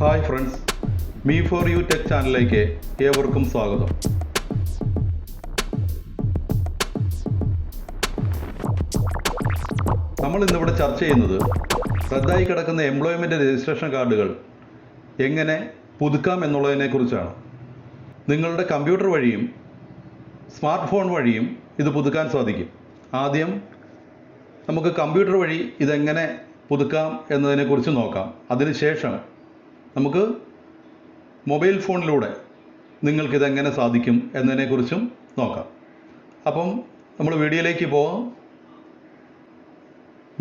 Hi friends. Me for you tech ചാനലിലേക്ക് ഏവർക്കും സ്വാഗതം. നമ്മൾ ഇന്നിവിടെ ചർച്ച ചെയ്യുന്നത് റദ്ദായി കിടക്കുന്ന എംപ്ലോയ്മെന്റ് രജിസ്ട്രേഷൻ കാർഡുകൾ എങ്ങനെ പുതുക്കാം എന്നുള്ളതിനെക്കുറിച്ചാണ് നിങ്ങളുടെ കമ്പ്യൂട്ടർ വഴിയും സ്മാർട്ട് ഫോൺ വഴിയും ഇത് പുതുക്കാൻ സാധിക്കും. ആദ്യം നമുക്ക് കമ്പ്യൂട്ടർ വഴി ഇതെങ്ങനെ പുതുക്കാം എന്നതിനെക്കുറിച്ച് നോക്കാം. അതിനുശേഷം നമുക്ക് മൊബൈൽ ഫോണിലൂടെ നിങ്ങൾക്കിതെങ്ങനെ സാധിക്കും എന്നതിനെക്കുറിച്ചും നോക്കാം. അപ്പം നമ്മൾ വീഡിയോയിലേക്ക് പോകാം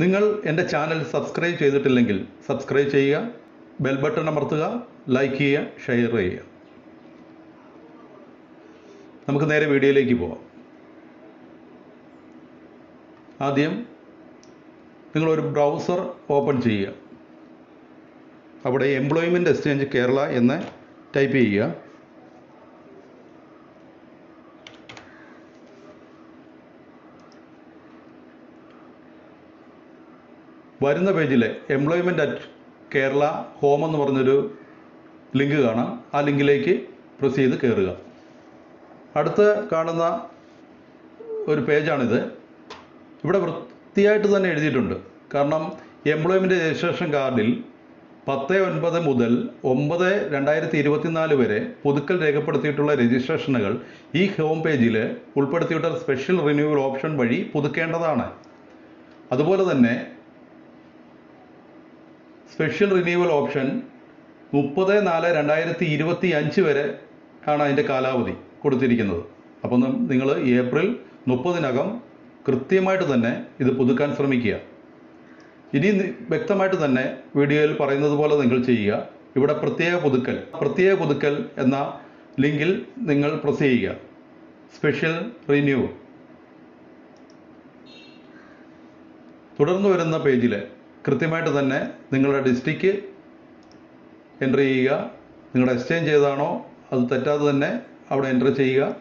നിങ്ങൾ എന്റെ ചാനൽ സബ്സ്ക്രൈബ് ചെയ്തിട്ടില്ലെങ്കിൽ സബ്സ്ക്രൈബ് ചെയ്യുക ബെൽ ബട്ടൺ അമർത്തുക ലൈക്ക് ചെയ്യുക ഷെയർ ചെയ്യുക. നമുക്ക് നേരെ വീഡിയോയിലേക്ക് പോവാം. ആദ്യം നിങ്ങളൊരു ബ്രൗസർ ഓപ്പൺ ചെയ്യുക. അവിടെ എംപ്ലോയ്മെന്റ് എക്സ്ചേഞ്ച് കേരള എന്ന് ടൈപ്പ് ചെയ്യുക. വരുന്ന പേജിൽ എംപ്ലോയ്മെന്റ് അറ്റ് കേരള ഹോം എന്ന് പറഞ്ഞൊരു ലിങ്ക് കാണാം. ആ ലിങ്കിലേക്ക് പ്രസ് ചെയ്ത് കയറുക അടുത്ത് കാണുന്ന ഒരു പേജാണിത് ഇവിടെ വൃത്തിയായിട്ട് തന്നെ എഴുതിയിട്ടുണ്ട്. കാരണം എംപ്ലോയ്മെന്റ് രജിസ്ട്രേഷൻ കാർഡിൽ പത്ത് ഒൻപത് മുതൽ ഒമ്പത് രണ്ടായിരത്തി ഇരുപത്തിനാല് വരെ പുതുക്കൽ രേഖപ്പെടുത്തിയിട്ടുള്ള രജിസ്ട്രേഷനുകൾ ഈ ഹോം പേജിൽ ഉൾപ്പെടുത്തിയിട്ടുള്ള സ്പെഷ്യൽ റിന്യൂവൽ ഓപ്ഷൻ വഴി പുതുക്കേണ്ടതാണ്. അതുപോലെ തന്നെ സ്പെഷ്യൽ റിന്യൂവൽ ഓപ്ഷൻ മുപ്പത് നാല് രണ്ടായിരത്തി ഇരുപത്തി അഞ്ച് വരെ ആണ് അതിന്റെ കാലാവധി കൊടുത്തിരിക്കുന്നത്. അപ്പം നിങ്ങൾ ഏപ്രിൽ മുപ്പതിനകം കൃത്യമായിട്ട് തന്നെ ഇത് പുതുക്കാൻ ശ്രമിക്കുക. ഇനി വ്യക്തമായിട്ട് തന്നെ വീഡിയോയിൽ പറയുന്നത് പോലെ നിങ്ങൾ ചെയ്യുക. ഇവിടെ പ്രത്യേക പുതുക്കൽ പ്രത്യേക പുതുക്കൽ എന്ന ലിങ്കിൽ നിങ്ങൾ പ്രസ് ചെയ്യുക. സ്പെഷ്യൽ റിന്യൂ തുടർന്ന് വരുന്ന പേജിൽ കൃത്യമായിട്ട് തന്നെ നിങ്ങളുടെ ഡിസ്ട്രിക്റ്റ് എന്റർ ചെയ്യുക. നിങ്ങളുടെ എക്സ്ചേഞ്ച് ചെയ്താണോ അത് തെറ്റാതെ തന്നെ അവിടെ എന്റർ ചെയ്യുക.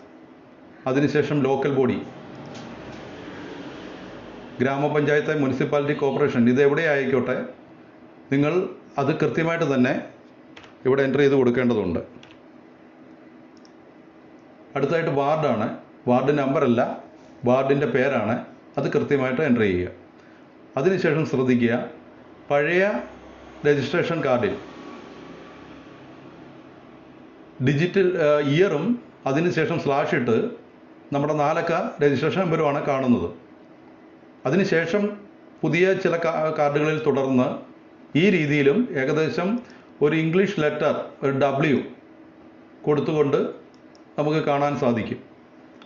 അതിനുശേഷം local body grama panchayat municipality corporation ഇത് എവിടെ ആയിക്കോട്ടെ നിങ്ങൾ അത് കൃത്യമായിട്ട് തന്നെ ഇവിടെ എന്റർ ചെയ്ത് കൊടുക്കേണ്ടതുണ്ട്. അടുത്തായിട്ട് വാർഡാണ്. വാർഡ് നമ്പറല്ല വാർഡിന്റെ പേരാണ്. അത് കൃത്യമായിട്ട് എന്റർ ചെയ്യുക. അതിനുശേഷം ശ്രദ്ധിക്കുക പഴയ രജിസ്ട്രേഷൻ കാർഡിൽ ഡിജിറ്റൽ ഇയറും അതിനുശേഷം സ്ലാഷ് ഇട്ട് നമ്മുടെ നാലക്ക രജിസ്ട്രേഷൻ നമ്പറുമാണ് കാണുന്നത്. അതിനുശേഷം പുതിയ ചില കാർഡുകളിൽ തുടർന്ന് ഈ രീതിയിലും ഏകദേശം ഒരു ഇംഗ്ലീഷ് ലെറ്റർ ഒരു ഡബ്ല്യു കൊടുത്തുകൊണ്ട് നമുക്ക് കാണാൻ സാധിക്കും.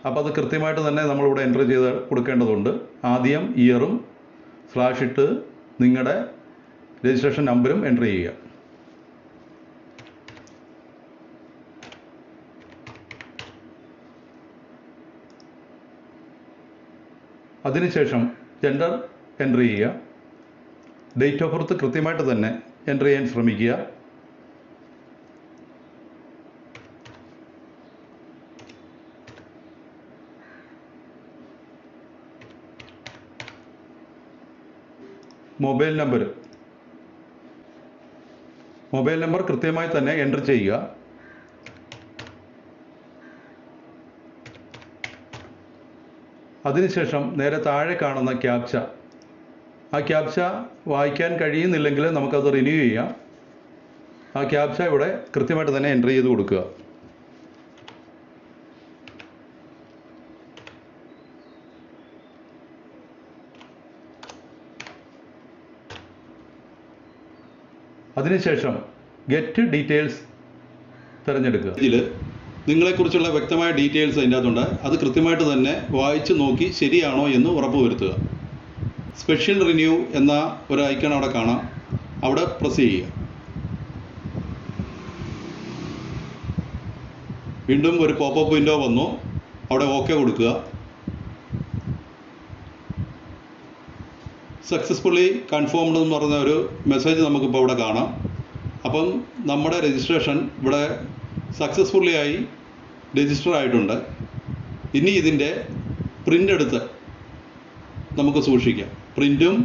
അപ്പോൾ അത് കൃത്യമായിട്ട് തന്നെ നമ്മളിവിടെ എന്റർ ചെയ്ത് കൊടുക്കേണ്ടതുണ്ട്. ആദ്യം ഇയറും സ്ലാഷ് ഇട്ട് നിങ്ങളുടെ രജിസ്ട്രേഷൻ നമ്പറും എന്റർ ചെയ്യുക. അതിനുശേഷം ജെൻഡർ എന്റർ ചെയ്യുക. ഡേറ്റ് ഓഫ് ബർത്ത് കൃത്യമായിട്ട് തന്നെ എന്റർ ചെയ്യാൻ ശ്രമിക്കുക. മൊബൈൽ നമ്പർ മൊബൈൽ നമ്പർ കൃത്യമായി തന്നെ എന്റർ ചെയ്യുക. അതിനുശേഷം നേരെ താഴെ കാണുന്ന ക്യാപ്ച ആ ക്യാപ്ച വായിക്കാൻ കഴിയുന്നില്ലെങ്കിൽ നമുക്കത് റിന്യൂ ചെയ്യാം. ആ ക്യാപ്ച ഇവിടെ കൃത്യമായിട്ട് തന്നെ എന്റർ ചെയ്ത് കൊടുക്കുക. അതിനുശേഷം ഗെറ്റ് ഡീറ്റെയിൽസ് തിരഞ്ഞെടുക്കുക. ഇതിൽ നിങ്ങളെക്കുറിച്ചുള്ള വ്യക്തമായ ഡീറ്റെയിൽസ് അതിന്റെ അകത്തുണ്ട് അത് കൃത്യമായിട്ട് തന്നെ വായിച്ച് നോക്കി ശരിയാണോ എന്ന് ഉറപ്പുവരുത്തുക. സ്പെഷ്യൽ റിന്യൂ എന്ന ഒരു ഐക്കൺ അവിടെ കാണാം. അവിടെ പ്രസ് ചെയ്യുക. വീണ്ടും ഒരു പോപ്പപ്പ് വിൻഡോ വന്നു. അവിടെ ഓക്കെ കൊടുക്കുക. സക്സസ്ഫുള്ളി കൺഫേംഡ് എന്ന് പറഞ്ഞ ഒരു മെസ്സേജ് നമുക്കിപ്പോൾ ഇവിടെ കാണാം. അപ്പം നമ്മുടെ രജിസ്ട്രേഷൻ ഇവിടെ സക്സസ്ഫുള്ളി ആയി രജിസ്റ്റർ ആയിട്ടുണ്ട്. ഇനി ഇതിന്റെ പ്രിന്റ് എടുത്ത് നമുക്ക് സൂക്ഷിക്കാം. പ്രിന്റും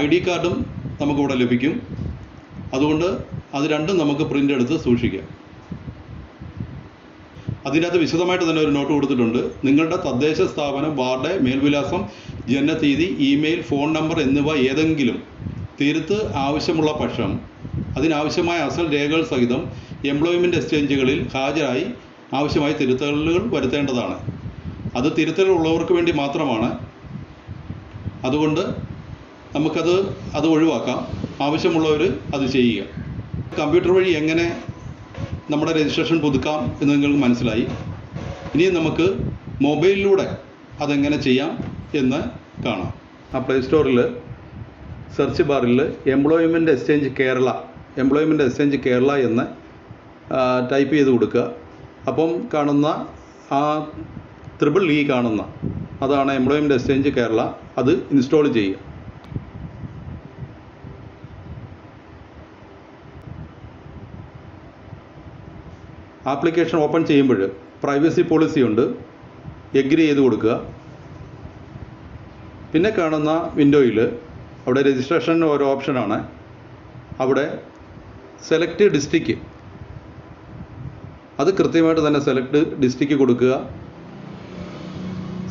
ഐ ഡി കാർഡും നമുക്കിവിടെ ലഭിക്കും. അതുകൊണ്ട് അത് രണ്ടും നമുക്ക് പ്രിന്റ് എടുത്ത് സൂക്ഷിക്കാം. അതിനകത്ത് വിശദമായിട്ട് തന്നെ ഒരു നോട്ട് കൊടുത്തിട്ടുണ്ട്. നിങ്ങളുടെ തദ്ദേശ സ്ഥാപനം വാർഡ് മേൽവിലാസം ജനനതീയതി ഇമെയിൽ ഫോൺ നമ്പർ എന്നിവ ഏതെങ്കിലും തിരുത്ത് ആവശ്യമുള്ള പക്ഷം അതിനാവശ്യമായ അസൽ രേഖകൾ സഹിതം എംപ്ലോയ്മെന്റ് എക്സ്ചേഞ്ചുകളിൽ ഹാജരായി ആവശ്യമായ തിരുത്തലുകൾ വരുത്തേണ്ടതാണ്. അത് തിരുത്തലുള്ളവർക്ക് വേണ്ടി മാത്രമാണ്. അതുകൊണ്ട് നമുക്കത് അത് ഒഴിവാക്കാം. ആവശ്യമുള്ളവർ അത് ചെയ്യുക. കമ്പ്യൂട്ടർ വഴി എങ്ങനെ നമ്മുടെ രജിസ്ട്രേഷൻ പുതുക്കാം എന്ന് നിങ്ങൾക്ക് മനസ്സിലായി. ഇനി നമുക്ക് മൊബൈലിലൂടെ അതെങ്ങനെ ചെയ്യാം എന്ന് കാണാം. ആ പ്ലേ സ്റ്റോറിൽ സെർച്ച് ബാറിൽ employment exchange Kerala employment exchange Kerala എന്ന് ടൈപ്പ് ചെയ്ത് കൊടുക്കുക. അപ്പം കാണുന്ന ആ ത്രിബിൾ ഇ കാണുന്ന അതാണ് എംപ്ലോയ്മെന്റ് എക്സ്ചേഞ്ച് കേരള അത് ഇൻസ്റ്റാൾ ചെയ്യുക. ആപ്ലിക്കേഷൻ ഓപ്പൺ ചെയ്യുമ്പോൾ പ്രൈവസി പോളിസി ഉണ്ട്. എഗ്രി ചെയ്ത് കൊടുക്കുക. പിന്നെ കാണുന്ന വിൻഡോയിൽ അവിടെ രജിസ്ട്രേഷൻ ഒരു ഓപ്ഷനാണ് അവിടെ സെലക്ട് ഡിസ്ട്രിക്റ്റ് അത് കൃത്യമായിട്ട് തന്നെ സെലക്ട് ഡിസ്ട്രിക്റ്റ് കൊടുക്കുക.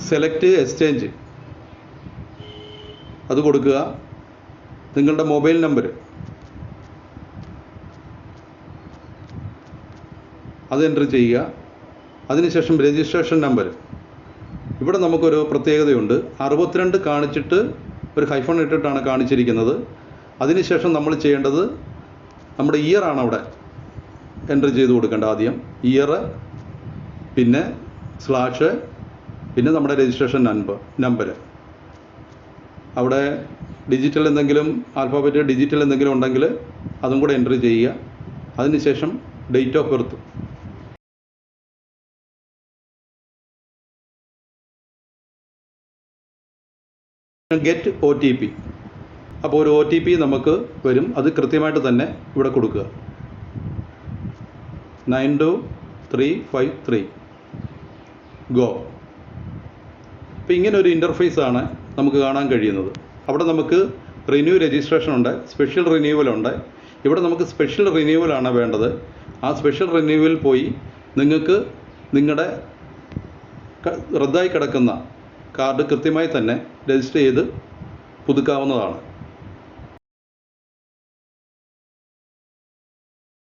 Select exchange. അത് കൊടുക്കുക. നിങ്ങളുടെ മൊബൈൽ നമ്പർ. അത് എന്റർ ചെയ്യുക. അതിനുശേഷം രജിസ്ട്രേഷൻ നമ്പർ. ഇവിടെ നമുക്കൊരു പ്രത്യേകതയുണ്ട്. അറുപത്തിരണ്ട് കാണിച്ചിട്ട് ഒരു ഹൈഫൺ ഇട്ടിട്ടാണ് കാണിച്ചിരിക്കുന്നത്. അതിനുശേഷം നമ്മൾ ചെയ്യേണ്ടത് നമ്മുടെ ഇയർ ആണ് അവിടെ എന്റർ ചെയ്ത് കൊടുക്കേണ്ടത് ആദ്യം. ഇയർ പിന്നെ സ്ലാഷ് പിന്നെ നമ്മുടെ രജിസ്ട്രേഷൻ നമ്പർ നമ്പർ അവിടെ ഡിജിറ്റൽ എന്തെങ്കിലും ആൽഫാബറ്റ് ഡിജിറ്റൽ എന്തെങ്കിലും ഉണ്ടെങ്കിൽ അതും കൂടെ എന്റർ ചെയ്യുക. അതിനുശേഷം date of birth get O T P അപ്പോൾ ഒരു ഒ ടി പി നമുക്ക് വരും. അത് കൃത്യമായിട്ട് തന്നെ ഇവിടെ കൊടുക്കുക. Nine two three five three. Go. അപ്പോൾ ഇങ്ങനെ ഒരു ഇന്റർഫേസ് ആണ് നമുക്ക് കാണാൻ കഴിയുന്നത്. അവിടെ നമുക്ക് റിന്യൂ രജിസ്ട്രേഷൻ ഉണ്ട് സ്പെഷ്യൽ റിന്യൂവൽ ഉണ്ട് ഇവിടെ നമുക്ക് സ്പെഷ്യൽ റിന്യൂവൽ ആണ് വേണ്ടത്. ആ സ്പെഷ്യൽ റിന്യൂവൽ പോയി നിങ്ങൾക്ക് നിങ്ങളുടെ റദ്ദായി കിടക്കുന്ന കാർഡ് കൃത്യമായി തന്നെ രജിസ്റ്റർ ചെയ്ത് പുതുക്കാവുന്നതാണ്.